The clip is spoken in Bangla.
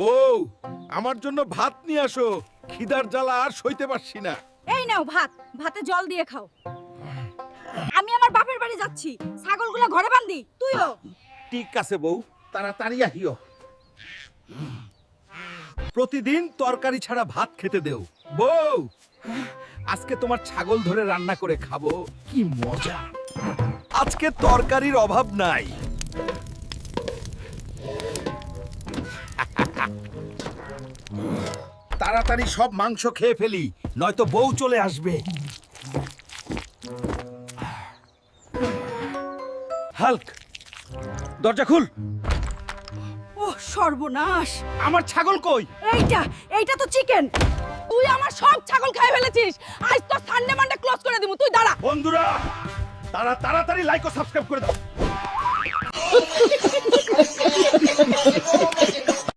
বউ আমার জন্য ভাত নিয়ে আসো। খিদার জ্বালা আর সইতে পারছি না। এই নাও ভাত ভাতে জল দিয়ে খাও। আমি আমার বাপের বাড়ি যাচ্ছি ছাগলগুলো ঘরে বান্ধি তুইও। ঠিক আছে বউ তাড়াতাড়ি আহিও। প্রতিদিন তরকারি ছাড়া ভাত খেতে দেও। বউ আজকে তোমার ছাগল ধরে রান্না করে খাব কি মজা। আজকে তরকারির অভাব নাই। তাড়াতাড়ি সব মাংস খেয়ে ফেলি নয়তো বউ চলে আসবে। হাল্ক দরজা খুল। ও সর্বনাশ। আমার ছাগল কই? এইটা এইটা তো চিকেন। তুই আমার সব ছাগল খেয়ে ফেলেছিস। আজ তো সানডে মানডে ক্লোজ করে দিমু তুই দাঁড়া। বন্ধুরা তারা তাড়াতাড়ি লাইক ও সাবস্ক্রাইব করে দাও।